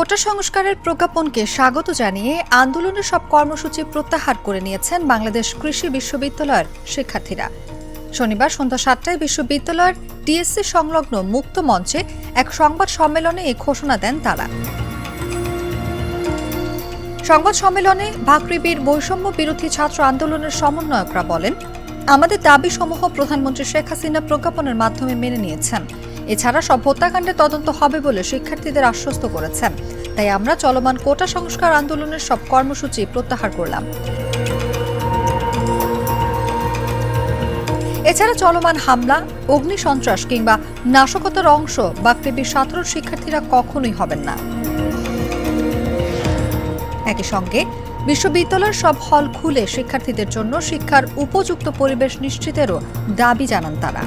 কোটা সংস্কারের প্রজ্ঞাপনকে স্বাগত জানিয়ে আন্দোলনের সব কর্মসূচি প্রত্যাহার করে নিয়েছেন বাংলাদেশ কৃষি বিশ্ববিদ্যালয়ের শিক্ষার্থীরা। শনিবার সন্ধ্যা সাতটায় বিশ্ববিদ্যালয়ের টিএসসি সংলগ্ন মুক্ত মঞ্চে এক সংবাদ সম্মেলনে এই ঘোষণা দেন তারা। সংবাদ সম্মেলনে ভাকৃবির বৈষম্য বিরোধী ছাত্র আন্দোলনের সমন্বয়করা বলেন, আমাদের দাবি সমূহ প্রধানমন্ত্রী শেখ হাসিনা প্রজ্ঞাপনের মাধ্যমে মেনে নিয়েছেন। এছাড়া সব হত্যাকাণ্ডের তদন্ত হবে বলে শিক্ষার্থীদের আশ্বস্ত করেছেন। তাই আমরা চলমান কোটা সংস্কার আন্দোলনের সব কর্মসূচি প্রত্যাহার করলাম। এছাড়া চলমান হামলা, অগ্নি সন্ত্রাস কিংবা নাশকতার অংশ বাকৃবির সাধারণ শিক্ষার্থীরা কখনোই হবেন না। একই সঙ্গে বিশ্ববিদ্যালয়ের সব হল খুলে শিক্ষার্থীদের জন্য শিক্ষার উপযুক্ত পরিবেশ নিশ্চিতেরও দাবি জানান তারা।